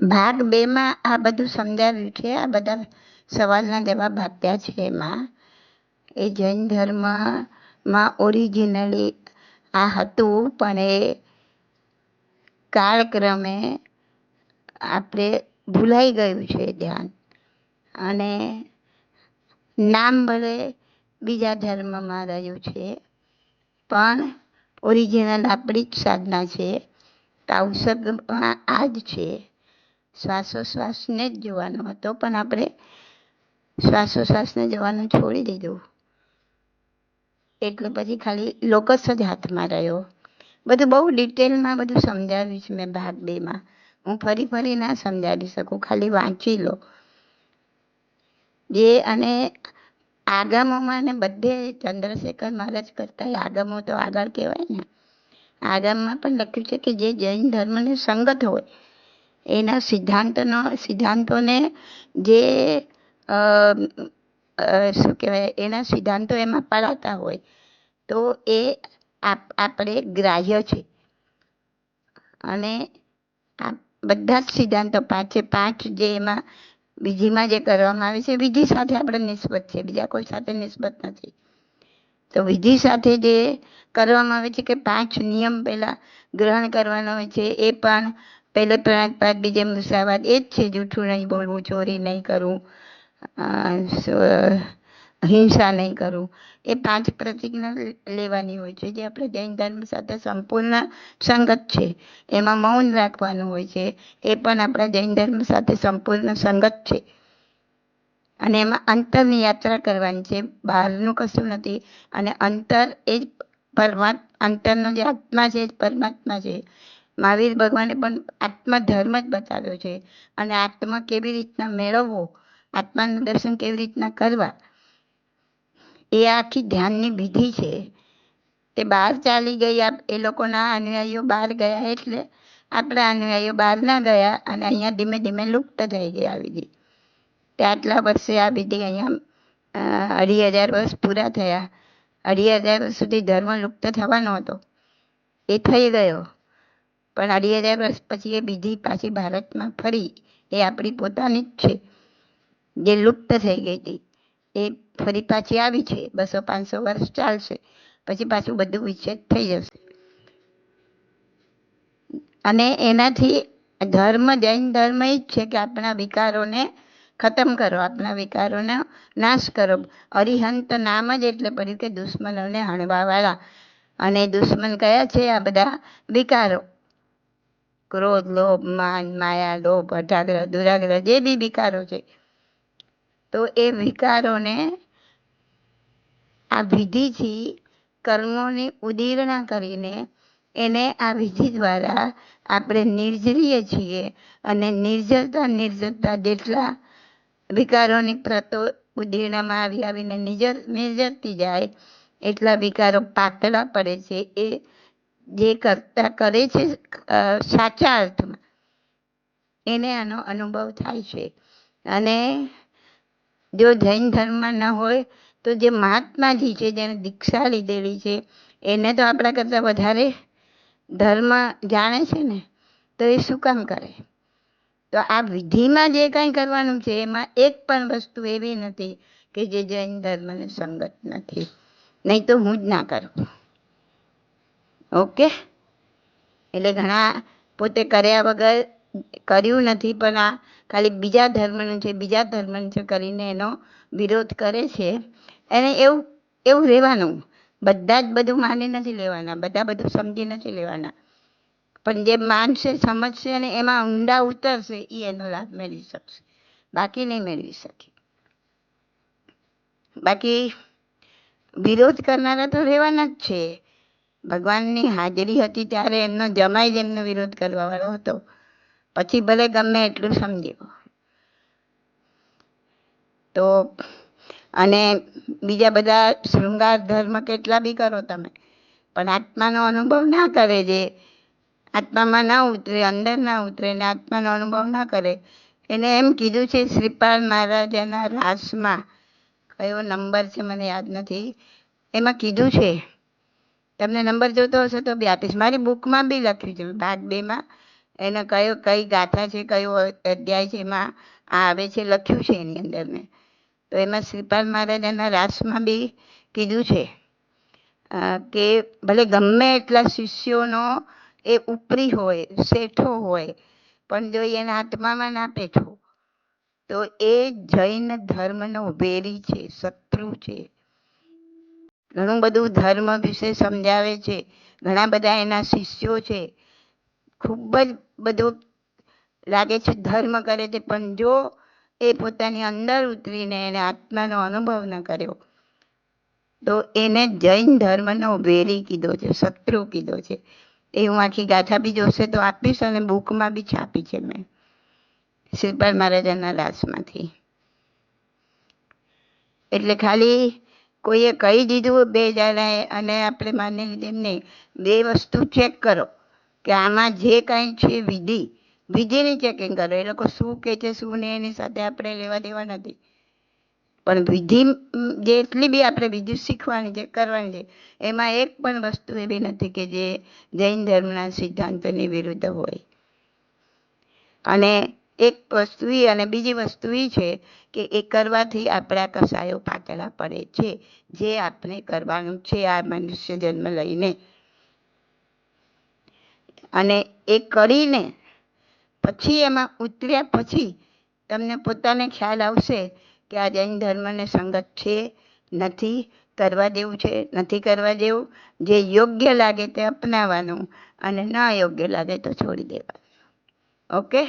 ભાગ બેમાં આ બધું સમજાવ્યું છે. આ બધા સવાલના જવાબ આપ્યા છે એમાં. એ જૈન ધર્મમાં ઓરિજિનલી આ હતું, પણ એ કાળક્રમે આપણે ભૂલાઈ ગયું છે ધ્યાન. અને નામ ભલે બીજા ધર્મમાં રહ્યું છે, પણ ઓરિજિનલ આપણી જ સાધના છે. તાવસદમાં આ જ છે. શ્વાસોશ્વાસને જ જોવાનો હતો, પણ આપણે શ્વાસોશ્વાસને જોવાનું છોડી દીધું. એટલે પછી ખાલી લોકસ જ હાથમાં રહ્યો. બધું બહુ ડિટેલમાં બધું સમજાવ્યું છે મેં ભાગ બેમાં. હું ફરી ફરી ના સમજાવી શકું, ખાલી વાંચી લો. જે અને આગમોમાં ને બધે ચંદ્રશેખર મહારાજ કરતા આગમો તો આગળ કહેવાય ને. આગમમાં પણ લખ્યું છે કે જે જૈન ધર્મને સંગત હોય એના સિદ્ધાંતનો, સિદ્ધાંતોને જે શું કહેવાય, એના સિદ્ધાંતો એમાં પડાતા હોય, તો એ આપણે ગ્રાહ્ય છે. અને આ બધા જ સિદ્ધાંતો પાંચે પાંચ જે એમાં વિધિમાં જે કરવામાં આવે છે વિધિ સાથે આપણે નિસ્બત છે, બીજા કોઈ સાથે નિસ્બત નથી. તો વિધિ સાથે જે કરવામાં આવે છે કે પાંચ નિયમ પહેલાં ગ્રહણ કરવાનો હોય છે, એ પણ પહેલે પાક બીજે મુસાવાદ એ જ છે, જૂઠું નહીં બોલવું, ચોરી નહીં કરવું હિંસા નહીં કરવું. એ પાંચ પ્રતિજ્ઞા લેવાની હોય છે, જે આપણે જૈન ધર્મ સાથે સંપૂર્ણ સંગત છે. એમાં મૌન રાખવાનું હોય છે. એ પણ આપણા જૈન ધર્મ સાથે સંપૂર્ણ સંગત છે. અને એમાં અંતરની યાત્રા કરવાની છે. બહારનું કશું નથી. અને અંતર એ જ પરમાત્મા, અંતરનો જે આત્મા છે એ પરમાત્મા છે. મહાવીર ભગવાને પણ આત્મધર્મ જ બતાવ્યો છે. અને આત્મા કેવી રીતના મેળવવો, આત્માનું દર્શન કેવી રીતના કરવા, એ આખી ધ્યાનની વિધિ છે. તે બહાર ચાલી ગઈ એ લોકોના અનુયાયીઓ બહાર ગયા એટલે આપણા અનુયાયીઓ બહાર ના ગયા અને અહીંયા ધીમે ધીમે લુપ્ત થઈ ગઈ આ વિધિ તે આટલા વર્ષે આ વિધિ અહીંયા અઢી હજાર વર્ષ પૂરા થયા. અઢી હજાર સુધી ધર્મ લુપ્ત થવાનો હતો. એ થઈ ગયો. પણ અઢી વર્ષ પછી એ બીજી પાછી ભારતમાં ફરી. એ આપણી પોતાની જ છે. જે લુપ્ત થઈ ગઈ હતી. એ ફરી પાછી આવી છે. બસો પાંચસો વર્ષ ચાલશે. પછી પાછું બધું વિચ્છેદ થઈ જશે. અને એનાથી ધર્મ, જૈન ધર્મ એ જ છે કે આપણા વિકારોને ખતમ કરો. આપણા વિકારોનો નાશ કરો. અરિહંત નામ જ એટલે પડ્યું કે દુશ્મનોને હણવાવાળા. અને દુશ્મન કયા છે આ બધા વિકારો? ક્રોધ, લોભ, માન, માયા, લોભ અઢાગ્રહ દુરાગ્રહ જે બી વિકારો છે, તો એ વિકારોને આ વિધિથી કર્મોની ઉદીરણા કરીને એને આ વિધિ દ્વારા આપણે નિર્જરીએ છીએ અને નિર્જરતા નિર્જરતા જેટલા વિકારોની પ્રતો ઉદીરણામાં આવી આવીને નિજર, નિર્જરતી જાય, એટલા વિકારો પાતળા પડે છે એ જે કરતા કરે છે સાચા અર્થમાં. એને આનો અનુભવ થાય છે. અને જો જૈન ધર્મમાં ન હોય, તો જે મહાત્માજી છે જેને દીક્ષા લીધેલી છે, એને તો આપણા કરતાં વધારે ધર્મ જાણે છે ને, તો એ શું કામ કરે? તો આ વિધિમાં જે કાંઈ કરવાનું છે, એમાં એક પણ વસ્તુ એવી નથી કે જે જૈન ધર્મને સંગત નથી. નહીં તો હું જ ના કરું. ઓકે? એટલે ઘણા પોતે કર્યા વગર કર્યું નથી, પણ આ ખાલી બીજા ધર્મનું છે, બીજા ધર્મનું છે કરીને એનો વિરોધ કરે છે. એને એવું એવું રહેવાનું. બધા જ બધું માની નથી લેવાના, બધા બધું સમજી નથી લેવાના. પણ જે માનશે, સમજશે અને એમાં ઊંડા ઉતરશે, એ એનો લાભ મેળવી શકશે. બાકી નહીં મેળવી શકે. બાકી વિરોધ કરનારા તો રહેવાના જ છે. ભગવાનની હાજરી હતી ત્યારે એમનો જમાઈ જ એમનો વિરોધ કરવાવાળો હતો. પછી ભલે ગમે એટલું સમજ્યો. તો અને બીજા બધા શૃંગાર ધર્મ કેટલા બી કરો તમે, પણ આત્માનો અનુભવ ના કરે જે આત્મામાં ના ઉતરે, અંદર ના ઉતરે ને આત્માનો અનુભવ ના કરે. એને એમ કીધું છે, શ્રીપાલ મહારાજાના રાસમાં કયો નંબર છે મને યાદ નથી. એમાં કીધું છે તમને નંબર જોતો હશે તો બી આપીશ. મારી બુકમાં બી લખ્યું છે. ભાગ બેમાં એનો કયો, કઈ ગાથા છે, કયો અધ્યાય છે, એમાં આ આવે છે, લખ્યું છે એની અંદર મેં. તો એમાં શ્રીપાલ મહારાજાના રાસમાં બી કીધું છે કે ભલે ગમે એટલા શિષ્યોનો એ ઉપરી હોય, શેઠો હોય, પણ જો એના આત્મામાં ના પેઠો, તો એ જૈન ધર્મનો વેરી છે, શત્રુ છે. ઘણું બધું ધર્મ વિશે સમજાવે છે. ઘણા બધા એના શિષ્યો છે. ખૂબ જ બધું લાગે છે ધર્મ કરે છે. પણ જો એ પોતાની અંદર ઉતરીને એને આત્માનો અનુભવ ન કર્યો, તો એને જૈન ધર્મનો વેરી કીધો છે, શત્રુ કીધો છે. એ હું આખી ગાથા બી જોશે તો આપીશ અને બુકમાં બી છાપી છે મેં. શ્રીપાલ મહારાજાના રાસમાંથી એટલે ખાલી કોઈએ કહી દીધું બે જણાએ અને આપણે માની નહીં બે વસ્તુ ચેક કરો કે આમાં જે કાંઈ છે વિધિ, વિધિની ચેકિંગ કરો. એ લોકો શું કહે છે, શું નહીં, એની સાથે આપણે લેવા દેવા નથી. પણ વિધિ જેટલી બી આપણે વિધિ શીખવાની છે, કરવાની છે, એમાં એક પણ વસ્તુ એવી નથી કે જે જૈન ધર્મના સિદ્ધાંતોની વિરુદ્ધ હોય. અને એક વસ્તુ એ અને બીજી વસ્તુ એ છે કે એ કરવાથી આપણા કસાયો પાતળા પડે છે, જે આપણે કરવાનું છે આ મનુષ્ય જન્મ લઈને. અને એ કરીને પછી એમાં ઉતર્યા પછી તમને પોતાને ખ્યાલ આવશે કે આ જૈન ધર્મને સંગત છે, નથી કરવા દેવું છે, નથી કરવા દેવું જે યોગ્ય લાગે તે અપનાવવાનું અને ન યોગ્ય લાગે તો છોડી દેવાનું. ઓકે?